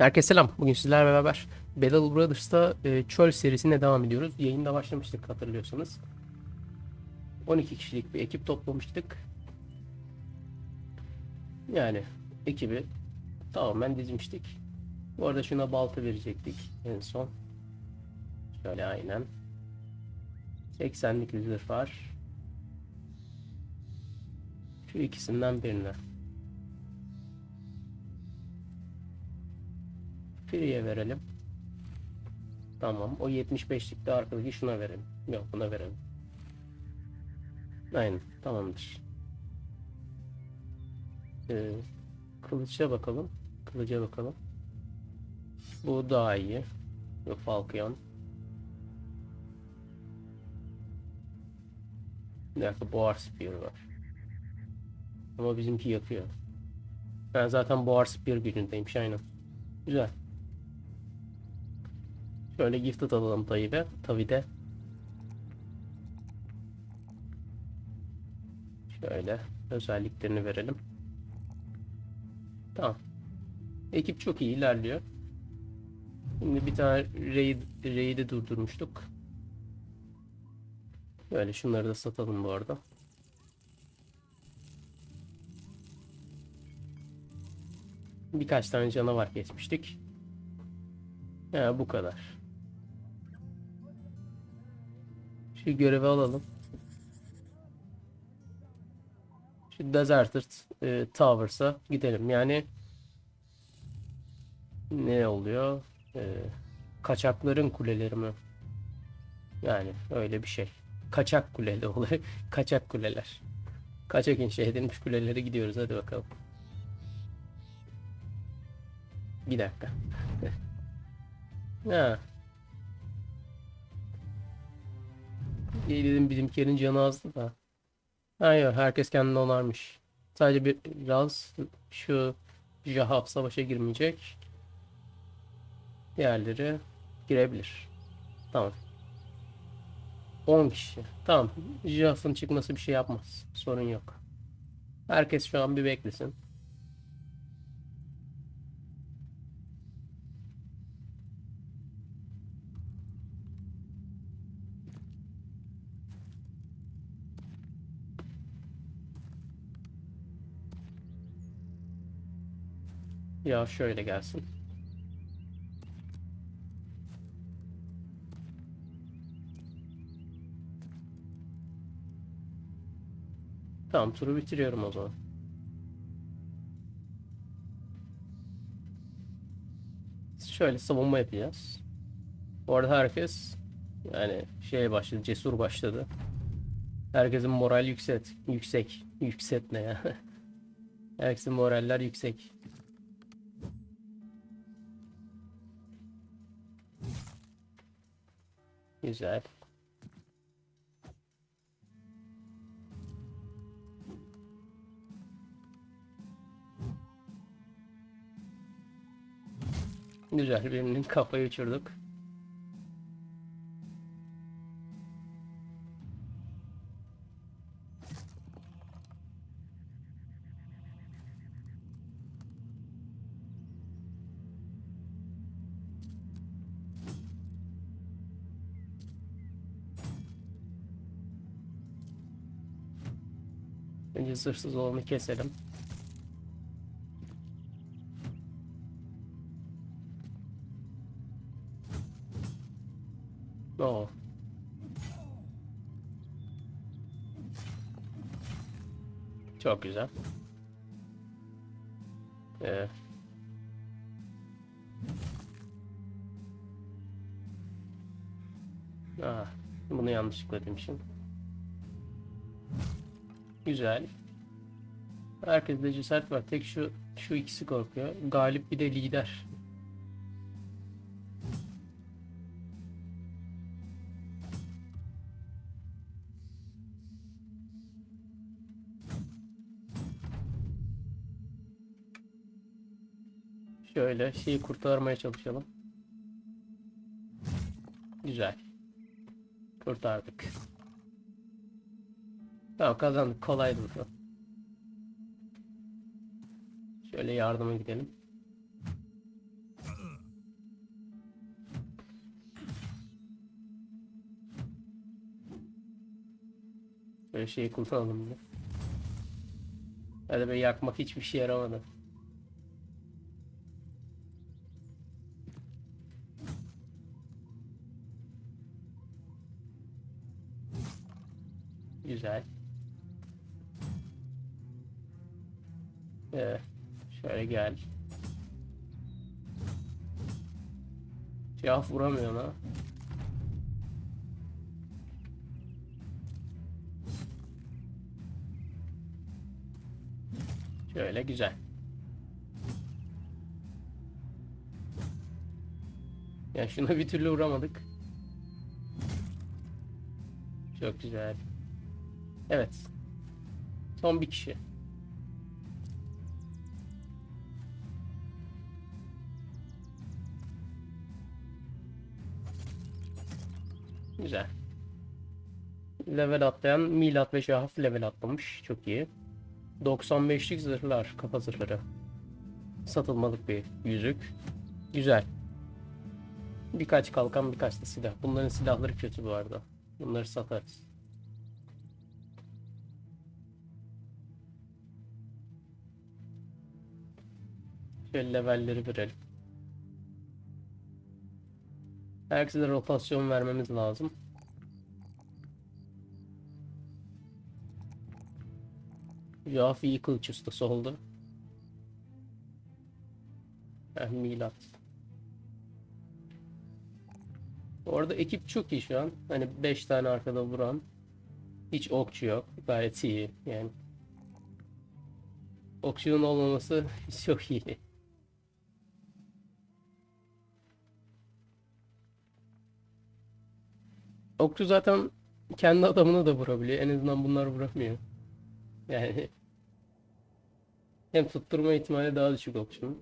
Herkese selam. Bugün sizlerle beraber Battle Brothers'ta e, Çöl serisine devam ediyoruz. Yayında başlamıştık hatırlıyorsanız. 12 kişilik bir ekip toplamıştık. Yani ekibi tamamen dizmiştik. Bu arada şuna balta verecektik en son. Şöyle aynen. 80'lik bir zırh var. Şu ikisinden birine. Free'ye verelim. Tamam. O 75'likte arkadaki şuna verelim. Yok buna verelim. Aynen. Tamamdır. Ee, kılıça bakalım. Kılıca bakalım. Bu daha iyi. Ve Falcon. Bir dakika Boar Spear var. Ama bizimki yakıyor. Ben zaten Boar Spear gücündeymiş aynen. Güzel. Şöyle gifted alalım tabii tabii de. Şöyle özelliklerini verelim. Tamam. Ekip çok iyi ilerliyor. Şimdi bir tane raid, raid'i durdurmuştuk. Böyle şunları da satalım bu arada. Birkaç tane canavar kesmiştik. Ya bu kadar. Şu görevi alalım. Şu Deserted e, Towers'a gidelim. Yani ne oluyor? E, kaçakların kuleleri mi? Yani öyle bir şey. Kaçak kuleli oluyor. Kaçak kuleler. Kaçak inşa edilmiş kulelere gidiyoruz. Hadi bakalım. Bir dakika. ha. Dedim bizimkilerin canı azdı da. Hayır herkes kendini onarmış. Sadece bir biraz şu Jahab savaşa girmeyecek. Diğerleri girebilir. Tamam. 10 kişi. Tamam. Jahab'ın çıkması bir şey yapmaz. Sorun yok. Herkes şu an bir beklesin. Ya şöyle gelsin. Tamam turu bitiriyorum o zaman. Şöyle savunma yapacağız. Bu arada herkes yani şey başladı, cesur başladı. Herkesin moral yüksek, yüksek, yüksek ne ya? Herkesin moraller yüksek. Güzel. Güzel birinin kafayı uçurduk. Önce zırhsız olanı keselim. Oo. Çok güzel. Ee, ah, bunu yanlışlıkla demişim. Güzel. Herkeste cesaret var. Tek şu şu ikisi korkuyor. Galip bir de lider. Şöyle şeyi kurtarmaya çalışalım. Güzel. Kurtardık. Tamam kazandık kolaydı bu. Şöyle yardıma gidelim. Böyle şeyi kurtaralım kullanalım. Hadi be yakmak hiçbir şey yaramadı. Gel. Cevap vuramıyor ha. Şöyle güzel. Ya şuna bir türlü vuramadık. Çok güzel. Evet. Son bir kişi. Güzel. Level atlayan Milat ve Şahaf level atlamış. Çok iyi. 95'lik zırhlar, kafa zırhları. Satılmalık bir yüzük. Güzel. Birkaç kalkan, birkaç da silah. Bunların silahları kötü bu arada. Bunları satarız. Şöyle levelleri verelim. Herkese rotasyon vermemiz lazım. Yaf iyi kılıç ustası oldu. Eh, milat. Bu arada ekip çok iyi şu an. Hani 5 tane arkada vuran. Hiç okçu yok. Gayet iyi yani. Okçunun olmaması çok iyi. Okçu zaten kendi adamını da vurabiliyor. En azından bunlar vuramıyor. Yani hem tutturma ihtimali daha düşük okçunun.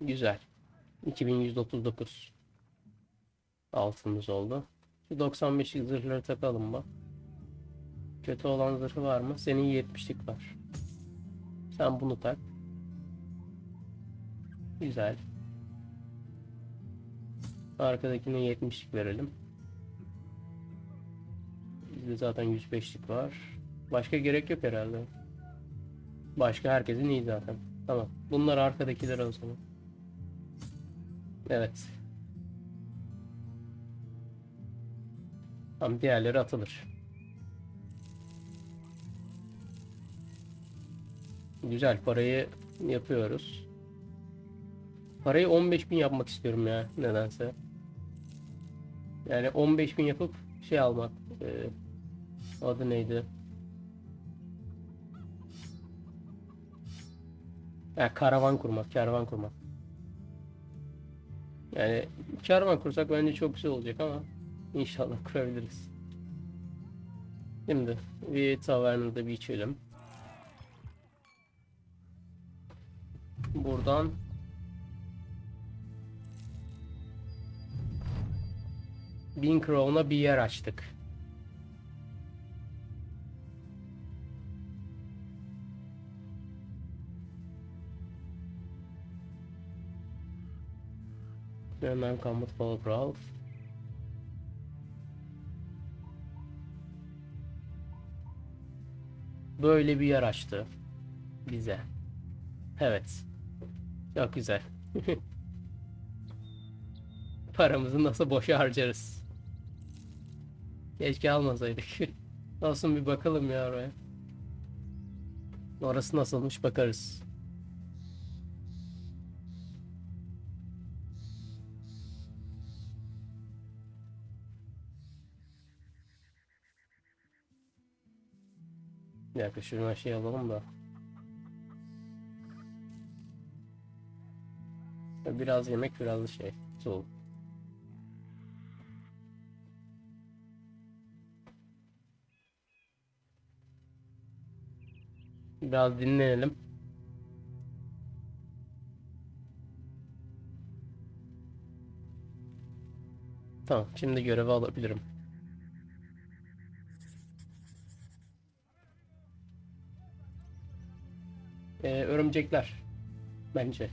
Güzel. 2139 altımız oldu. Şu 95 zırhları takalım bak. Kötü olan zırhı var mı? Senin 70'lik var. Sen bunu tak. Güzel. Arkadakine 70'lik verelim. Bizde zaten 105'lik var. Başka gerek yok herhalde. Başka herkesin iyi zaten. Tamam. Bunlar arkadakiler o zaman. Evet. Tamam diğerleri atılır. Güzel parayı yapıyoruz. Parayı 15.000 yapmak istiyorum ya nedense. Yani 15.000 yapıp şey almak. e, adı neydi? Ha, karavan kurmak, kervan kurmak. Yani kervan kursak bence çok güzel olacak ama inşallah kurabiliriz. Şimdi bir tavernada bir içelim. Buradan Bin Crown'a bir yer açtık. Hemen Combat Fall Crawl. Böyle bir yer açtı bize. Evet. Çok güzel. Paramızı nasıl boşa harcarız? Keşke almasaydık. Olsun bir bakalım ya oraya. Orası nasılmış bakarız. Bir dakika şuradan şey alalım da. Biraz yemek biraz şey. Soğuk. Biraz dinlenelim. Tamam şimdi görevi alabilirim. Ee, örümcekler. Bence.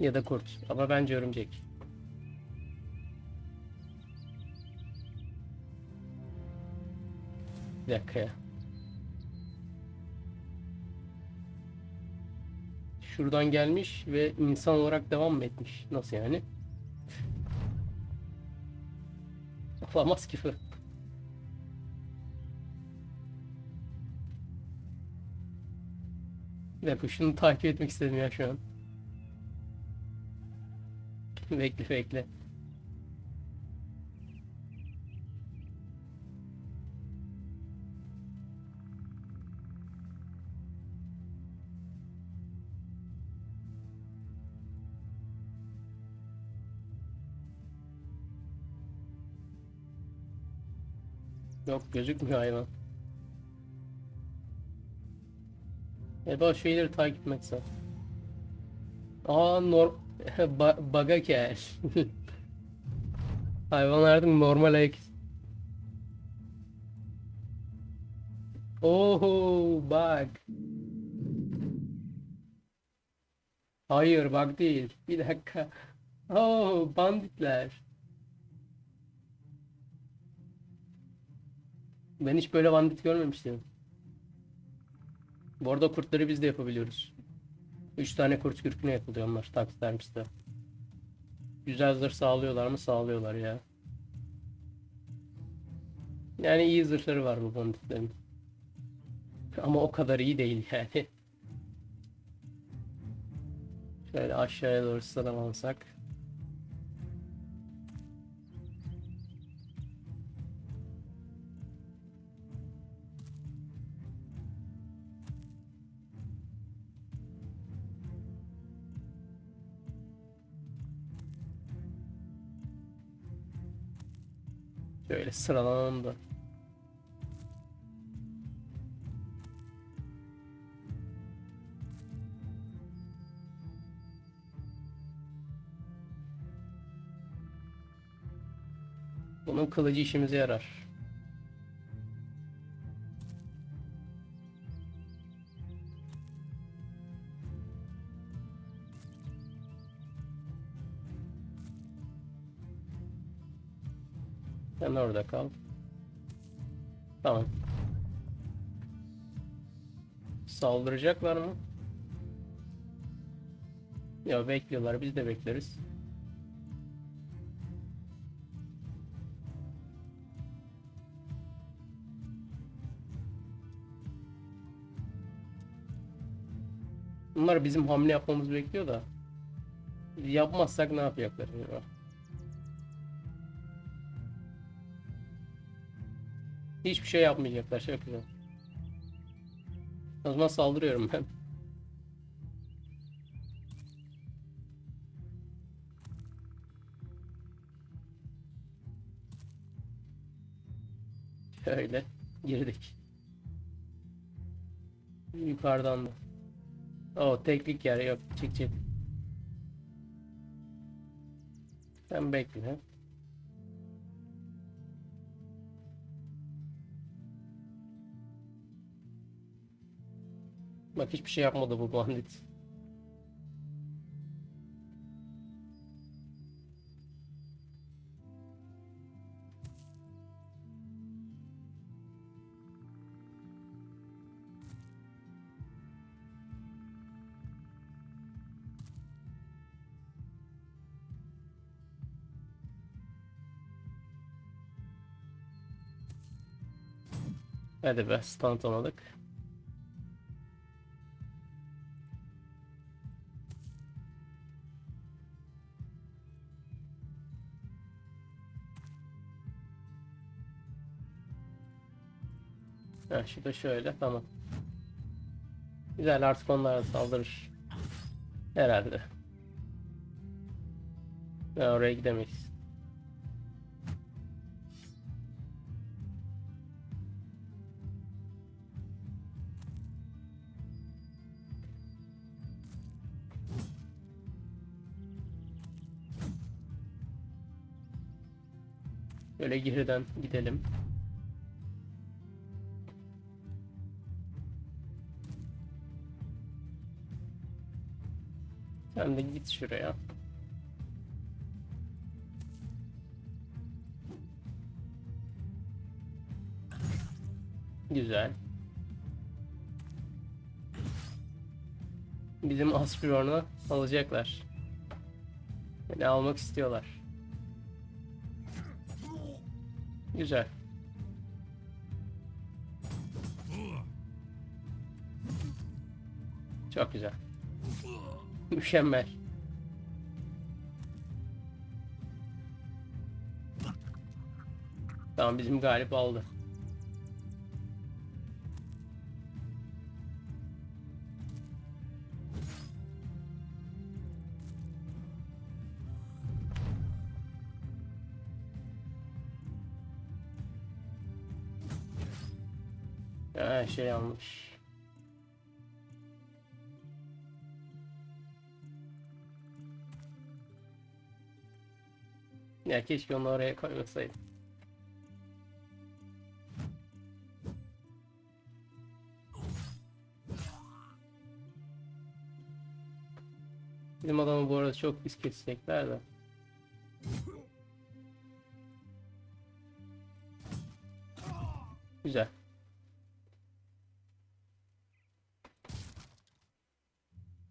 Ya da kurt. Ama bence örümcek. Bir dakika ya. Şuradan gelmiş ve insan olarak devam mı etmiş? Nasıl yani? Olamaz ki bu. Bir şunu takip etmek istedim ya şu an. bekle bekle. Yok gözükmüyor hayvan. Eba şeyleri takip etsem. Aa nor ba baga gel. Hayvan artık normal ayak. Oho bak. Hayır bak değil. Bir dakika. Oh banditler. Ben hiç böyle bandit görmemiştim. Bu arada kurtları biz de yapabiliyoruz. 3 tane kurt kürküne yapılıyor onlar taksidermiste. Güzel zırh sağlıyorlar mı? Sağlıyorlar ya. Yani iyi zırhları var bu banditlerin. Ama o kadar iyi değil yani. Şöyle aşağıya doğru sıralansak. Şöyle sıralanalım da. Bunun kılıcı işimize yarar. Kal. Tamam. Saldıracaklar mı? Ya bekliyorlar. Biz de bekleriz. Bunlar bizim hamle yapmamızı bekliyor da. Yapmazsak ne yapacaklar acaba? Hiçbir şey yapmayacaklar. Çok güzel. O zaman saldırıyorum ben. Şöyle girdik. Yukarıdan da. O teklik yer yok. Çık çık. Sen bekle. Bak hiçbir şey yapmadı bu bandit. Hadi be stunt olmadık. Şu da şöyle tamam. Güzel artık onlar da saldırır. Herhalde. Ya oraya gidemeyiz. Böyle geriden gidelim. Git şuraya. Güzel. Bizim Asbjorn'u alacaklar. Beni almak istiyorlar. Güzel. Çok güzel. Mükemmel. Tamam bizim galip aldı. Ha, şey almış. Ya keşke onu oraya koymasaydım. Bizim adamı bu arada çok pis kesecekler de. Güzel.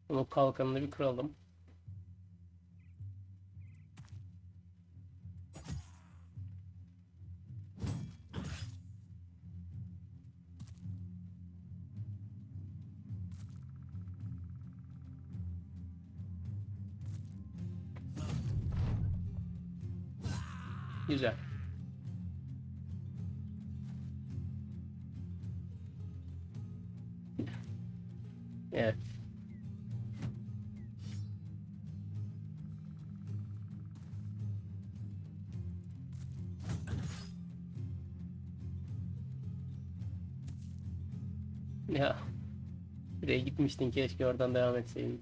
Bunun kalkanını bir kıralım. Ya. Buraya gitmiştin keşke oradan devam etseydin.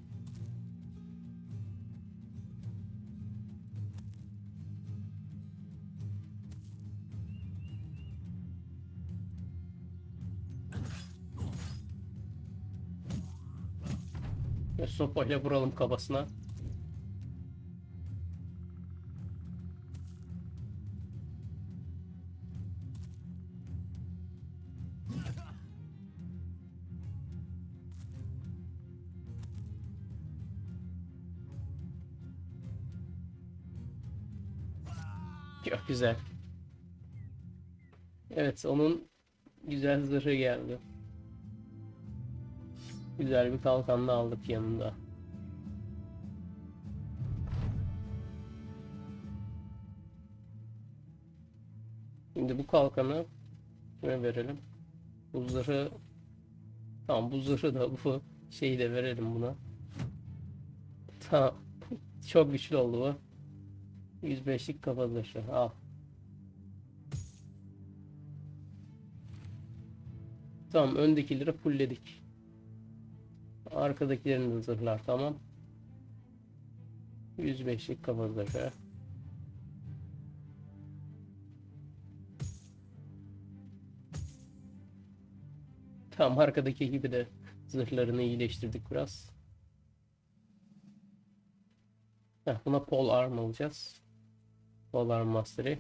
Sopayla vuralım kafasına. Çok güzel. Evet, onun güzel zırhı geldi. Güzel bir kalkan da aldık yanında. Şimdi bu kalkanı kime verelim? Bu zırhı Tamam bu zırhı da bu şeyi de verelim buna. Tamam. Çok güçlü oldu bu. 105'lik kafa zırhı. Al. Tamam öndekileri fullledik. Arkadakilerini de zırhlar tamam. 105'lik kafa zırhı. Tamam arkadaki gibi de zırhlarını iyileştirdik biraz. Heh, buna pole arm alacağız. Pole arm mastery.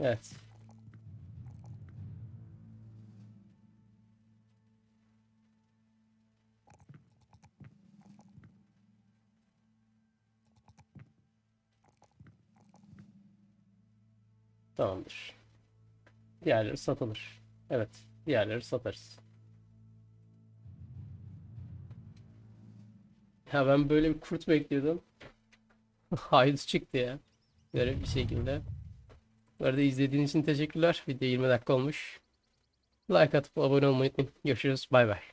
Evet. Tamamdır. Diğerleri satılır. Evet. Diğerleri satarız. Ya ben böyle bir kurt bekliyordum. Haydut çıktı ya. Böyle bir şekilde. Bu arada izlediğiniz için teşekkürler. Video 20 dakika olmuş. Like atıp abone olmayı unutmayın. Görüşürüz. Bay bay.